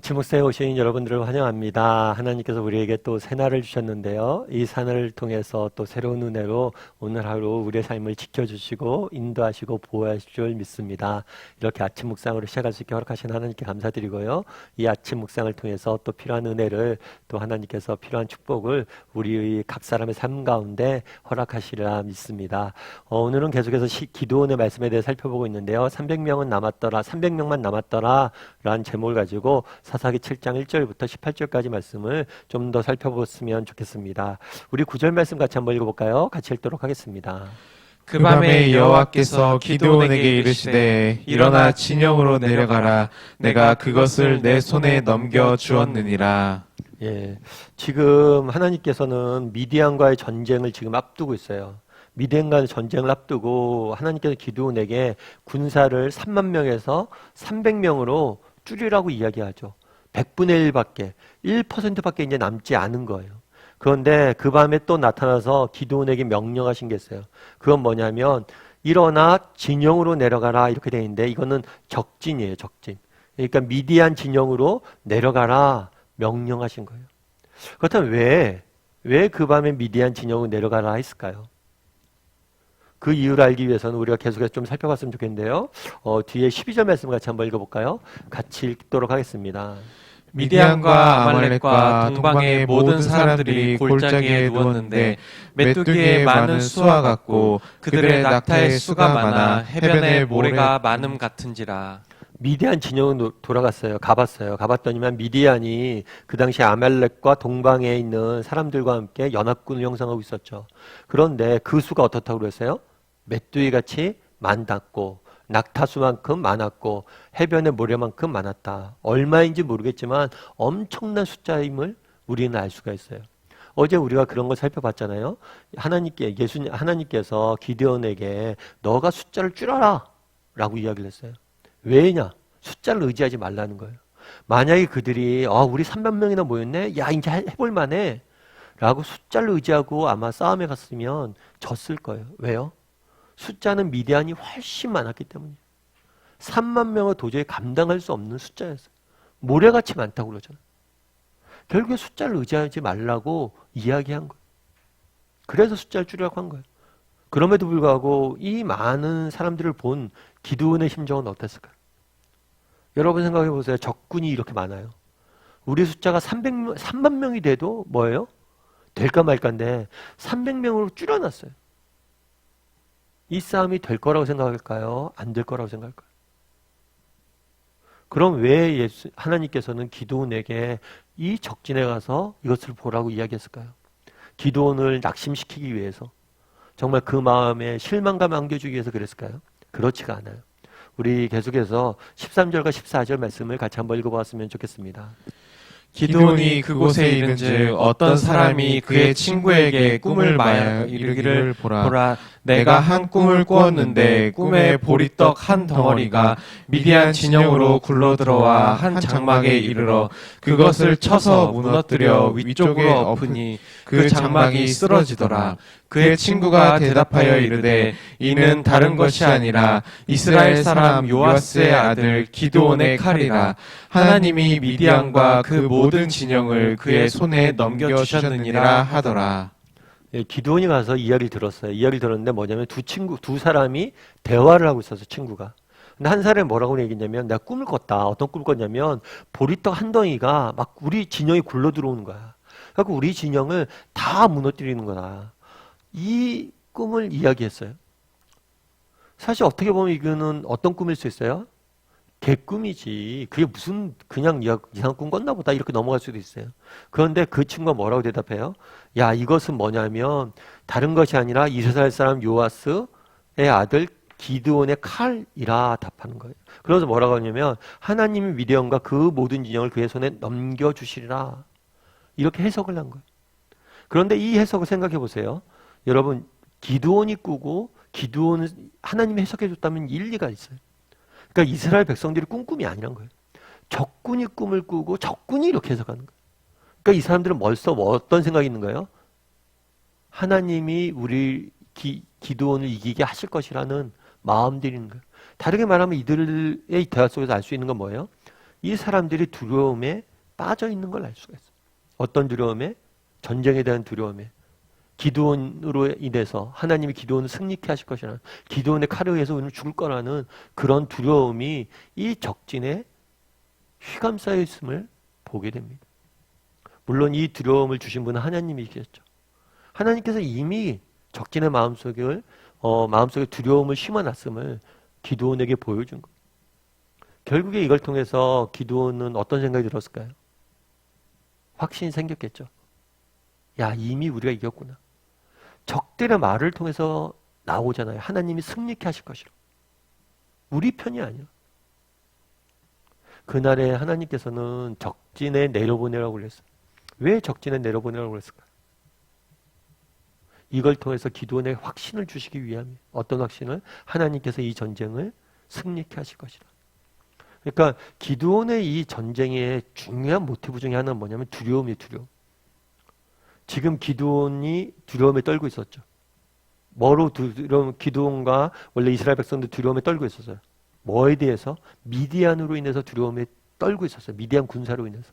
아침 목사에 오신 여러분들을 환영합니다. 하나님께서 우리에게 또 새날을 주셨는데요. 이 산을 통해서 또 새로운 은혜로 오늘 하루 우리의 삶을 지켜주시고 인도하시고 보호하실 줄 믿습니다. 이렇게 아침 묵상으로 시작할 수 있게 허락하신 하나님께 감사드리고요. 이 아침 묵상을 통해서 또 필요한 은혜를 또 하나님께서 필요한 축복을 우리의 각 사람의 삶 가운데 허락하시리라 믿습니다. 어, 오늘은 계속해서 시, 기도원의 말씀에 대해 살펴보고 있는데요. 300명은 남았더라, 300명만 남았더라 라는 제목을 가지고 사 사기 7장 1절부터 18절까지 말씀을 좀 더 살펴봤으면 좋겠습니다. 우리 구절 말씀 같이 한번 읽어볼까요? 같이 읽도록 하겠습니다. 그 밤에 여호와께서 기드온에게 이르시되 일어나 진영으로 내려가라 내가 그것을 내 손에 넘겨 주었느니라 예, 지금 하나님께서는 미디안과의 전쟁을 지금 앞두고 있어요. 미디안과의 전쟁을 앞두고 하나님께서 기드온에게 군사를 3만 명에서 300명으로 줄이라고 이야기하죠. 100분의 1밖에 1%밖에 이제 남지 않은 거예요. 그런데 그 밤에 또 나타나서 기드온에게 명령하신 게 있어요. 그건 뭐냐면 일어나 진영으로 내려가라 이렇게 돼 있는데 이거는 적진이에요, 적진. 그러니까 미디안 진영으로 내려가라 명령하신 거예요. 그렇다면 왜, 왜 그 밤에 미디안 진영으로 내려가라 했을까요? 그 이유를 알기 위해서는 우리가 계속해서 좀 살펴봤으면 좋겠는데요. 어, 뒤에 12절 말씀 같이 한번 읽어볼까요? 같이 읽도록 하겠습니다. 미디안과 아말렉과 동방의 모든 사람들이 골짜기에 누웠는데 메뚜기의 많은 수와 같고 그들의 낙타의 수가 많아 해변의 모래가 많음 같은지라 미디안 진영으로 돌아갔어요. 가봤어요. 가봤더니만 미디안이 그 당시 아말렉과 동방에 있는 사람들과 함께 연합군을 형성하고 있었죠. 그런데 그 수가 어떻다고 그랬어요? 메뚜기 같이 많았고 낙타수만큼 많았고 해변의 모래만큼 많았다. 얼마인지 모르겠지만 엄청난 숫자임을 우리는 알 수가 있어요. 어제 우리가 그런 걸 살펴봤잖아요. 하나님께 예수님 하나님께서 기드온에게 너가 숫자를 줄여라라고 이야기를 했어요. 왜냐? 숫자를 의지하지 말라는 거예요. 만약에 그들이 아 우리 3만 명이나 모였네. 야 이제 해- 해볼 만해. 라고 숫자를 의지하고 아마 싸움에 갔으면 졌을 거예요. 왜요? 숫자는 미디안이 훨씬 많았기 때문이에요. 3만 명을 도저히 감당할 수 없는 숫자였어요. 모래같이 많다고 그러잖아요. 결국에 숫자를 의지하지 말라고 이야기한 거예요. 그래서 숫자를 줄이라고 한 거예요. 그럼에도 불구하고 이 많은 사람들을 본 기드온의 심정은 어땠을까요? 여러분 생각해 보세요. 적군이 이렇게 많아요. 우리 숫자가 300명, 3만 명이 돼도 뭐예요? 될까 말까인데 300명으로 줄여놨어요. 이 싸움이 될 거라고 생각할까요? 안 될 거라고 생각할까요? 그럼 왜 예수, 하나님께서는 기도원에게 이 적진에 가서 이것을 보라고 이야기했을까요? 기도원을 낙심시키기 위해서 정말 그 마음에 실망감 안겨주기 위해서 그랬을까요? 그렇지가 않아요. 우리 계속해서 13절과 14절 말씀을 같이 한번 읽어보았으면 좋겠습니다. 기드온이 그곳에 이른즉 어떤 사람이 그의 친구에게 꿈을 말하 이르기를 보라 내가 한 꿈을 꾸었는데 꿈에 보리떡 한 덩어리가 미디안 진영으로 굴러들어와 한 장막에 이르러 그것을 쳐서 무너뜨려 위쪽으로 엎으니 그 장막이 쓰러지더라. 그의 친구가 대답하여 이르되 이는 다른 것이 아니라 이스라엘 사람 요아스의 아들 기드온의 칼이라. 하나님이 미디안과 그 모든 진영을 그의 손에 넘겨 주셨느니라 하더라 예, 기도원이 가서 이야기를 들었어요. 이야기를 들었는데 뭐냐면 두 친구, 두 사람이 대화를 하고 있었어, 친구가. 근데 한 사람이 뭐라고 얘기했냐면 내가 꿈을 꿨다. 어떤 꿈을 꿨냐면 보리떡 한 덩이가 막 우리 진영이 굴러 들어오는 거야. 그래서 우리 진영을 다 무너뜨리는 거다. 이 꿈을 이야기했어요. 사실 어떻게 보면 이거는 어떤 꿈일 수 있어요? 개꿈이지. 그게 무슨 그냥 야- 이상한 꿈 꿨나 보다 이렇게 넘어갈 수도 있어요. 그런데 그 친구가 뭐라고 대답해요? 야, 이것은 뭐냐면 다른 것이 아니라 이스라엘 사람 요아스의 아들 기드온의 칼이라 답하는 거예요. 그래서 뭐라고 하냐면 하나님이 미디언과 그 모든 진영을 그의 손에 넘겨주시리라. 이렇게 해석을 한 거예요. 그런데 이 해석을 생각해 보세요. 여러분, 기드온이 꾸고 기드온을 하나님이 해석해 줬다면 일리가 있어요. 그러니까 이스라엘 백성들이 꾼 꿈이 아니란 거예요. 적군이 꿈을 꾸고 적군이 이렇게 해석하는 거예요. 그러니까 이 사람들은 벌써 뭐 어떤 생각이 있는 거예요? 하나님이 우리 기, 기드온을 이기게 하실 것이라는 마음들이 있는 거예요. 다르게 말하면 이들의 대화 속에서 알 수 있는 건 뭐예요? 이 사람들이 두려움에 빠져 있는 걸 알 수가 있어요. 어떤 두려움에? 전쟁에 대한 두려움에. 기도원으로 인해서 하나님이 기도원을 승리케 하실 것이라는 기도원의 칼에 의해서 우리는 죽을 거라는 그런 두려움이 이 적진에 휘감싸여 있음을 보게 됩니다. 물론 이 두려움을 주신 분은 하나님이셨죠. 하나님께서 이미 적진의 마음속을 어, 마음속에 두려움을 심어놨음을 기도원에게 보여준 거예요. 결국에 이걸 통해서 기도원은 어떤 생각이 들었을까요? 확신이 생겼겠죠. 야, 이미 우리가 이겼구나. 적들의 말을 통해서 나오잖아요. 하나님이 승리케 하실 것이라. 우리 편이 아니야. 그날에 하나님께서는 적진에 내려보내라고 그랬어요. 왜 적진에 내려보내라고 그랬을까요? 이걸 통해서 기도원에 확신을 주시기 위함이에요. 어떤 확신을? 하나님께서 이 전쟁을 승리케 하실 것이라. 그러니까 기도원의 이 전쟁의 중요한 모티브 중에 하나는 뭐냐면 두려움이에요, 두려움. 지금 기도원이 두려움에 떨고 있었죠. 뭐로 두려움, 기도원과 원래 이스라엘 백성들 두려움에 떨고 있었어요. 뭐에 대해서? 미디안으로 인해서 두려움에 떨고 있었어요. 미디안 군사로 인해서.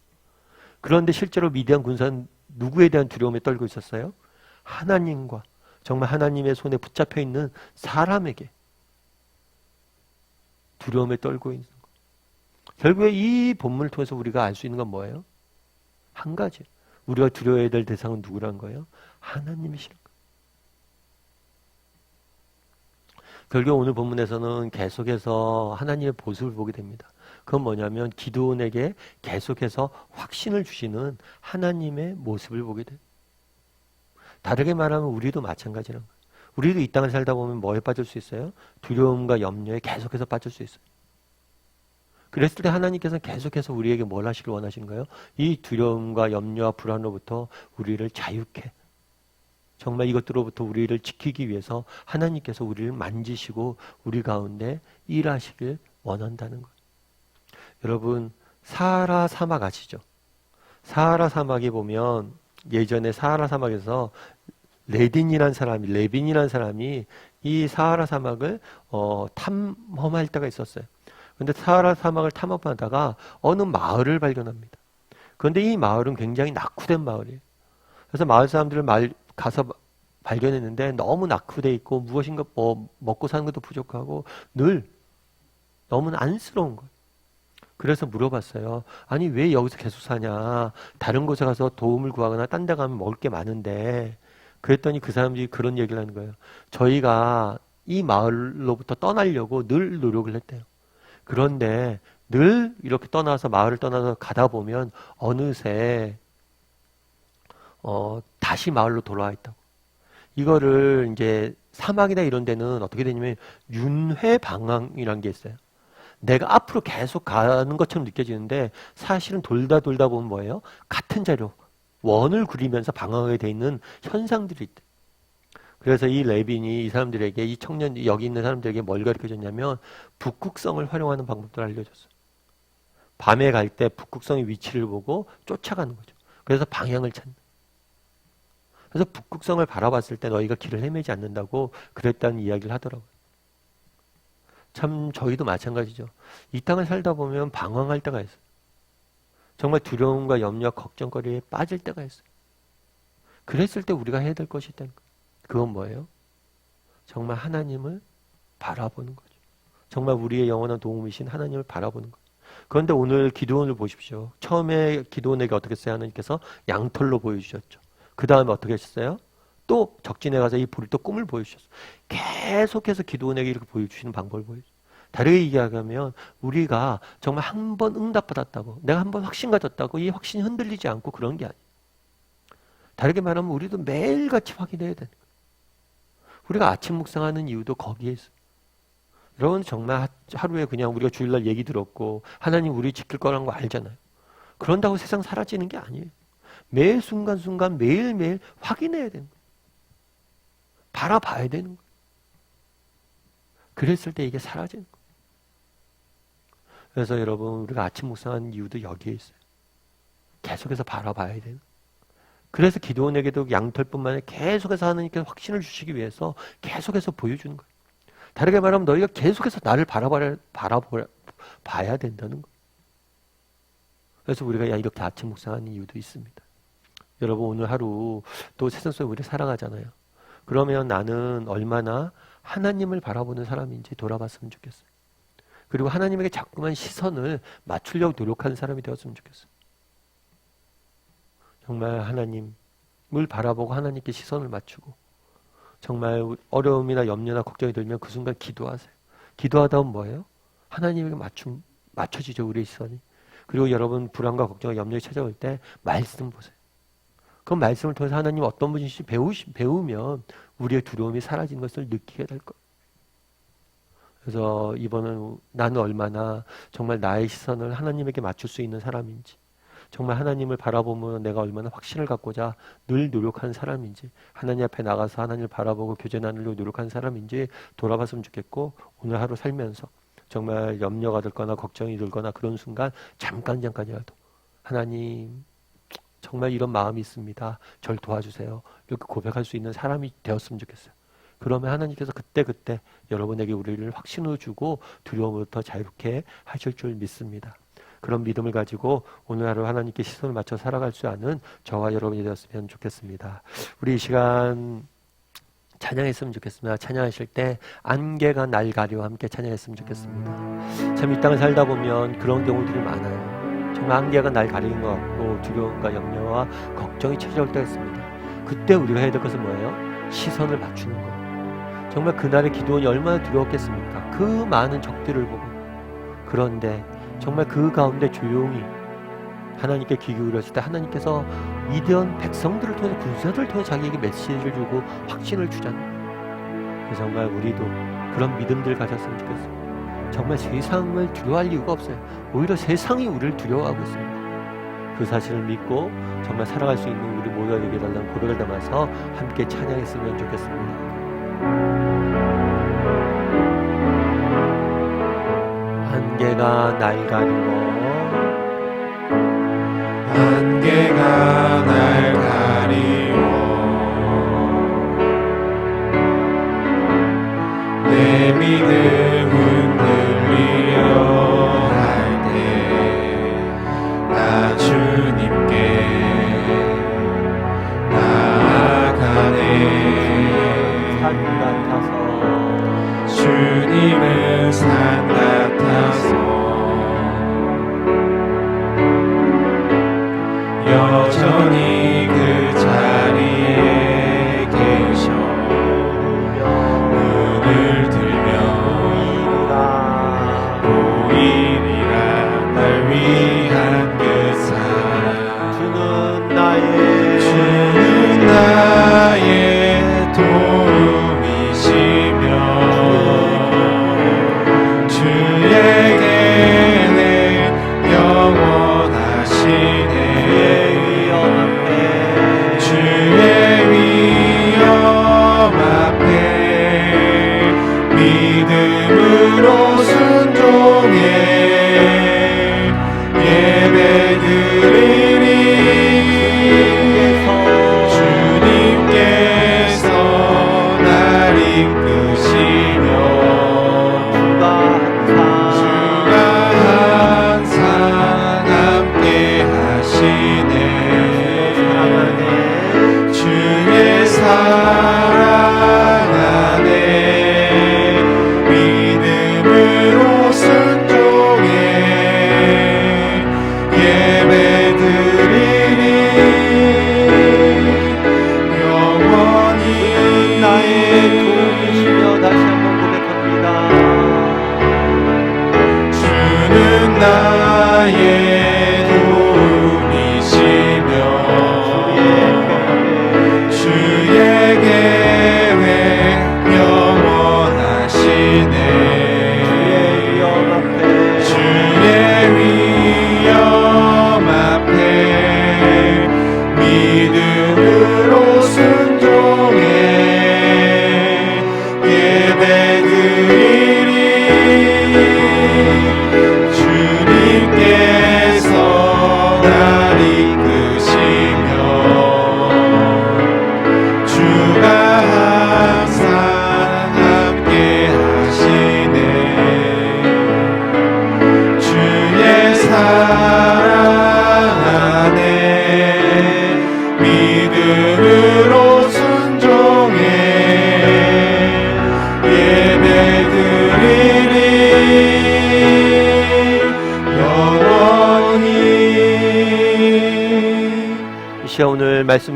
그런데 실제로 미디안 군사는 누구에 대한 두려움에 떨고 있었어요? 하나님과 정말 하나님의 손에 붙잡혀 있는 사람에게 두려움에 떨고 있는 거. 결국에 이 본문을 통해서 우리가 알 수 있는 건 뭐예요? 한 가지. 우리가 두려워해야 될 대상은 누구란 거예요? 하나님이시란. 결국 오늘 본문에서는 계속해서 하나님의 모습을 보게 됩니다. 그건 뭐냐면 기도원에게 계속해서 확신을 주시는 하나님의 모습을 보게 돼요. 다르게 말하면 우리도 마찬가지란 거예요. 우리도 이 땅을 살다 보면 뭐에 빠질 수 있어요? 두려움과 염려에 계속해서 빠질 수 있어요. 그랬을 때 하나님께서는 계속해서 우리에게 뭘 하시길 원하시는가요? 이 두려움과 염려와 불안으로부터 우리를 자유케 정말 이것들로부터 우리를 지키기 위해서 하나님께서 우리를 만지시고 우리 가운데 일하시길 원한다는 거예요. 여러분 사하라 사막 아시죠? 사하라 사막에 보면 예전에 사하라 사막에서 레딘이라는 사람이 레빈이라는 사람이 이 사하라 사막을 어, 탐험할 때가 있었어요. 근데 사하라 사막을 탐험하다가 어느 마을을 발견합니다. 그런데 이 마을은 굉장히 낙후된 마을이에요. 그래서 마을 사람들을 말, 가서 발견했는데 너무 낙후돼 있고 무엇인가 뭐 먹고 사는 것도 부족하고 늘 너무 안쓰러운 거예요. 그래서 물어봤어요. 아니 왜 여기서 계속 사냐? 다른 곳에 가서 도움을 구하거나 딴 데 가면 먹을 게 많은데 그랬더니 그 사람들이 그런 얘기를 하는 거예요. 저희가 이 마을로부터 떠나려고 늘 노력을 했대요. 그런데 늘 이렇게 떠나서 마을을 떠나서 가다 보면 어느새 어, 다시 마을로 돌아와 있다고. 이거를 이제 사막이나 이런 데는 어떻게 되냐면 윤회 방황이라는 게 있어요. 내가 앞으로 계속 가는 것처럼 느껴지는데 사실은 돌다 돌다 보면 뭐예요? 같은 자료, 원을 그리면서 방황하게 돼 있는 현상들이 있대. 그래서 이 레빈이 이 사람들에게 이 청년 여기 있는 사람들에게 뭘 가르쳐 줬냐면 북극성을 활용하는 방법들을 알려줬어. 밤에 갈 때 북극성의 위치를 보고 쫓아가는 거죠. 그래서 방향을 찾는. 그래서 북극성을 바라봤을 때 너희가 길을 헤매지 않는다고 그랬다는 이야기를 하더라고요. 참 저희도 마찬가지죠. 이 땅을 살다 보면 방황할 때가 있어요. 정말 두려움과 염려, 걱정거리에 빠질 때가 있어요. 그랬을 때 우리가 해야 될 것이 있다는 거예요. 그건 뭐예요? 정말 하나님을 바라보는 거죠. 정말 우리의 영원한 도움이신 하나님을 바라보는 거예요. 그런데 오늘 기도원을 보십시오. 처음에 기도원에게 어떻게 했어요? 하나님께서 양털로 보여주셨죠. 그 다음에 어떻게 하셨어요? 또 적진에 가서 이또 꿈을 보여주셨어요. 계속해서 기도원에게 이렇게 보여주시는 방법을 보여주죠. 다르게 얘기하면 우리가 정말 한 번 응답받았다고 내가 한 번 확신 가졌다고 이 확신이 흔들리지 않고 그런 게 아니에요. 다르게 말하면 우리도 매일같이 확인해야 되는 거예요. 우리가 아침 묵상하는 이유도 거기에 있어요. 여러분 정말 하루에 그냥 우리가 주일날 얘기 들었고 하나님 우리 지킬 거라는 거 알잖아요. 그런다고 세상 사라지는 게 아니에요. 매 순간순간 매일매일 확인해야 되는 거예요. 바라봐야 되는 거예요. 그랬을 때 이게 사라지는 거예요. 그래서 여러분 우리가 아침 묵상하는 이유도 여기에 있어요. 계속해서 바라봐야 되는. 그래서 기도원에게도 양털뿐만 아니라 계속해서 하나님께 확신을 주시기 위해서 계속해서 보여주는 거예요. 다르게 말하면 너희가 계속해서 나를 바라봐야, 바라봐야 된다는 거예요. 그래서 우리가 야 이렇게 아침 묵상하는 이유도 있습니다. 여러분 오늘 하루 또 세상 속에 우리 살아가잖아요. 그러면 나는 얼마나 하나님을 바라보는 사람인지 돌아봤으면 좋겠어요. 그리고 하나님에게 자꾸만 시선을 맞추려고 노력하는 사람이 되었으면 좋겠어요. 정말 하나님을 바라보고 하나님께 시선을 맞추고 정말 어려움이나 염려나 걱정이 들면 그 순간 기도하세요. 기도하다 보면 뭐예요? 하나님에게 맞춤 맞춰지죠 우리의 시선이. 그리고 여러분 불안과 걱정과 염려가 찾아올 때 말씀 보세요. 그 말씀을 통해서 하나님 어떤 분이신지 배우시, 배우면 우리의 두려움이 사라진 것을 느끼게 될 거예요. 그래서 이번은 나는 얼마나 정말 나의 시선을 하나님에게 맞출 수 있는 사람인지 정말 하나님을 바라보면 내가 얼마나 확신을 갖고자 늘 노력하는 사람인지 하나님 앞에 나가서 하나님을 바라보고 교제 나누려고 노력하는 사람인지 돌아봤으면 좋겠고 오늘 하루 살면서 정말 염려가 들거나 걱정이 들거나 그런 순간 잠깐 잠깐이라도 하나님 정말 이런 마음이 있습니다. 절 도와주세요. 이렇게 고백할 수 있는 사람이 되었으면 좋겠어요. 그러면 하나님께서 그때그때 여러분에게 우리를 확신을 주고 두려움부터 자유롭게 하실 줄 믿습니다. 그런 믿음을 가지고 오늘 하루 하나님께 시선을 맞춰 살아갈 수 있는 저와 여러분이 되었으면 좋겠습니다. 우리 이 시간 찬양했으면 좋겠습니다. 찬양하실 때 안개가 날 가려 함께 찬양했으면 좋겠습니다. 참 이 땅을 살다 보면 그런 경우들이 많아요. 정말 안개가 날 가리는 것 같고 두려움과 염려와 걱정이 찾아올 때가 있습니다. 그때 우리가 해야 될 것은 뭐예요? 시선을 맞추는 거. 정말 그날의 기도원이 얼마나 두려웠겠습니까? 그 많은 적들을 보고. 그런데 정말 그 가운데 조용히 하나님께 귀 기울였을 때 하나님께서 위대한 백성들을 통해 군사들을 통해 자기에게 메시지를 주고 확신을 주잖아요. 정말 우리도 그런 믿음들 가졌으면 좋겠어요. 정말 세상을 두려워할 이유가 없어요. 오히려 세상이 우리를 두려워하고 있습니다. 그 사실을 믿고 정말 살아갈 수 있는 우리 모두가 되게 달라는 고백을 담아서 함께 찬양했으면 좋겠습니다. 안개가 날 가리워 안개가 날 가리워. 내 믿음 흔들리려 할때나 주님께 나아가네. 산 같아서. 주님은 산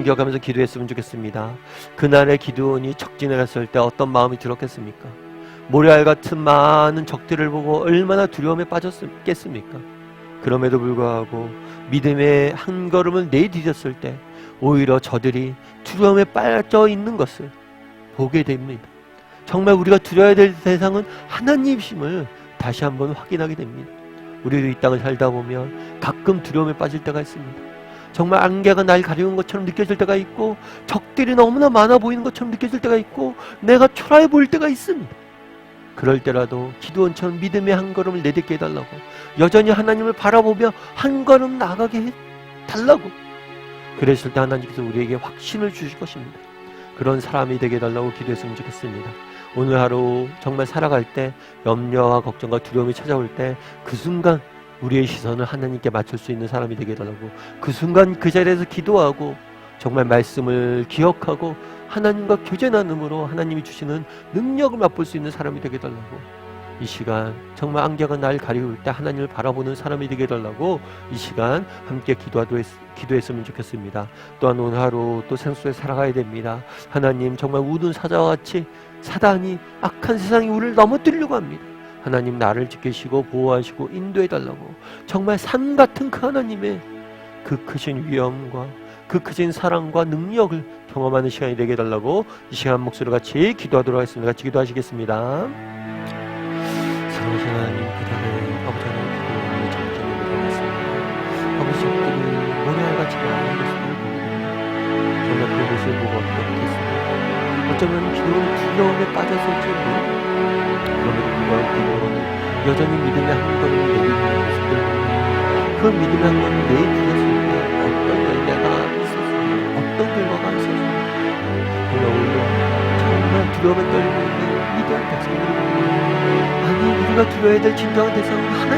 기억하면서 기도했으면 좋겠습니다. 그날의 기도원이 적진에 갔을 때 어떤 마음이 들었겠습니까? 모래알 같은 많은 적들을 보고 얼마나 두려움에 빠졌겠습니까? 그럼에도 불구하고 믿음의 한 걸음을 내디뎠을 때 오히려 저들이 두려움에 빠져 있는 것을 보게 됩니다. 정말 우리가 두려워야 될 대상은 하나님이심을 다시 한번 확인하게 됩니다. 우리도 이 땅을 살다 보면 가끔 두려움에 빠질 때가 있습니다. 정말 안개가 날 가리는 것처럼 느껴질 때가 있고 적들이 너무나 많아 보이는 것처럼 느껴질 때가 있고 내가 초라해 보일 때가 있습니다. 그럴 때라도 기도원처럼 믿음의 한 걸음을 내딛게 해달라고 여전히 하나님을 바라보며 한 걸음 나가게 해달라고 그랬을 때 하나님께서 우리에게 확신을 주실 것입니다. 그런 사람이 되게 해달라고 기도했으면 좋겠습니다. 오늘 하루 정말 살아갈 때 염려와 걱정과 두려움이 찾아올 때 그 순간 우리의 시선을 하나님께 맞출 수 있는 사람이 되게 해달라고 그 순간 그 자리에서 기도하고 정말 말씀을 기억하고 하나님과 교제 나눔으로 하나님이 주시는 능력을 맛볼 수 있는 사람이 되게 해달라고 이 시간 정말 안개가 날 가리울 때 하나님을 바라보는 사람이 되게 해달라고 이 시간 함께 기도하도 했, 기도했으면 좋겠습니다. 또한 오늘 하루 또 생수에 살아가야 됩니다. 하나님 정말 우는 사자와 같이 사단이 악한 세상이 우리를 넘어뜨리려고 합니다. 하나님 나를 지키시고 보호하시고 인도해 달라고 정말 산 같은 그 하나님의 그 크신 위엄과 그 크신 사랑과 능력을 경험하는 시간이 되게 해달라고 이 시간 목소리 같이 기도하도록 하겠습니다. 같이 기도하시겠습니다. 사랑하신 하나님 그 자리에 아버지 하나님 기도를 적극적으로 드리겠습니다. 아버지 적들이 모래알같이 보고 정말 그 모습을 보고 어떻겠습니까? 어쩌면 두려움에 빠졌을지 모르고 그럼에도 불구하고 여전히 믿음의 한 걸음을 내딛는 모습을 그 믿음의 한 걸음을 내딛었을 때 어떤 열매가 있었습니까? 어떤 결과가 있었습니까? 정말 오히려 정말 두려움에 떨고 있는 위대한 백성들을 아니 우리가 두려워야 될 진정한 대상은 한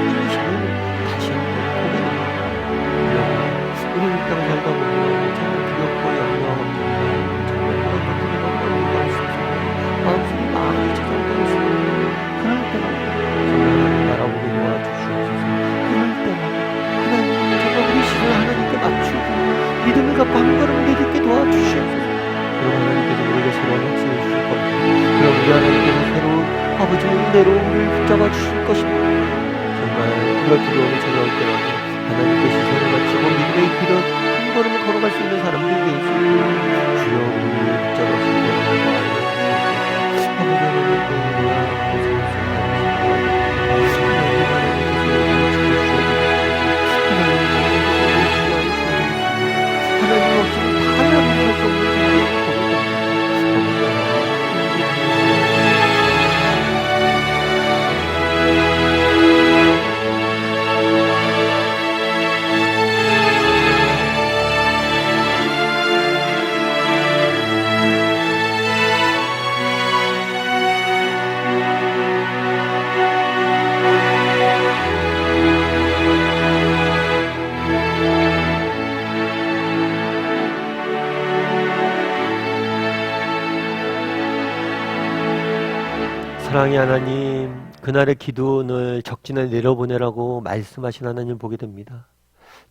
그날의 기도원을 적진에 내려보내라고 말씀하신 하나님 보게 됩니다.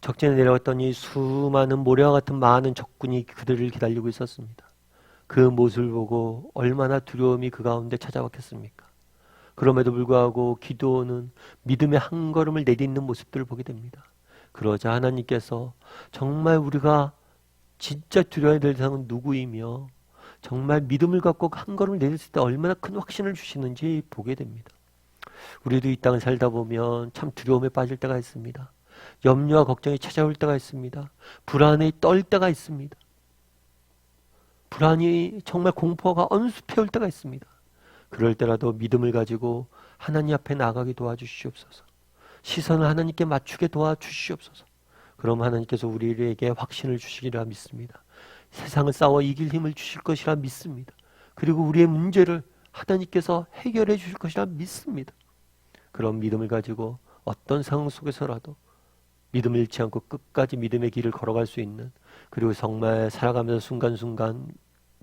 적진에 내려왔더니 수많은 모래와 같은 많은 적군이 그들을 기다리고 있었습니다. 그 모습을 보고 얼마나 두려움이 그 가운데 찾아왔겠습니까? 그럼에도 불구하고 기도원은 믿음의 한 걸음을 내딛는 모습들을 보게 됩니다. 그러자 하나님께서 정말 우리가 진짜 두려워야 될 대상은 누구이며 정말 믿음을 갖고 한 걸음을 내딛을 때 얼마나 큰 확신을 주시는지 보게 됩니다. 우리도 이 땅을 살다 보면 참 두려움에 빠질 때가 있습니다. 염려와 걱정이 찾아올 때가 있습니다. 불안에 떨 때가 있습니다. 불안이 정말 공포가 언수해올 때가 있습니다. 그럴 때라도 믿음을 가지고 하나님 앞에 나가게 도와주시옵소서. 시선을 하나님께 맞추게 도와주시옵소서. 그럼 하나님께서 우리에게 확신을 주시리라 믿습니다. 세상을 싸워 이길 힘을 주실 것이라 믿습니다. 그리고 우리의 문제를 하나님께서 해결해 주실 것이라 믿습니다. 그런 믿음을 가지고 어떤 상황 속에서라도 믿음을 잃지 않고 끝까지 믿음의 길을 걸어갈 수 있는 그리고 정말 살아가면서 순간순간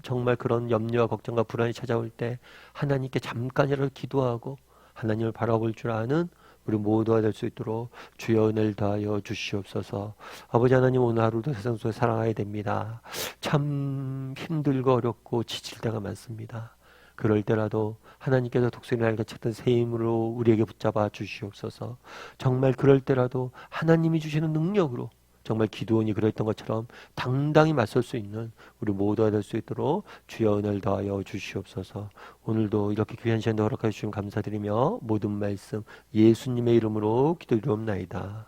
정말 그런 염려와 걱정과 불안이 찾아올 때 하나님께 잠깐이라도 기도하고 하나님을 바라볼 줄 아는 우리 모두가 될 수 있도록 주여 은혜를 다하여 주시옵소서. 아버지 하나님 오늘 하루도 세상 속에 살아가야 됩니다. 참 힘들고 어렵고 지칠 때가 많습니다. 그럴 때라도 하나님께서 독수리 날과 찾던 새 힘으로 우리에게 붙잡아 주시옵소서. 정말 그럴 때라도 하나님이 주시는 능력으로 정말 기도원이 그랬던 것처럼 당당히 맞설 수 있는 우리 모두가 될 수 있도록 주여 은혜를 더하여 주시옵소서. 오늘도 이렇게 귀한 시간 허락해 주시면 감사드리며 모든 말씀 예수님의 이름으로 기도드리옵나이다.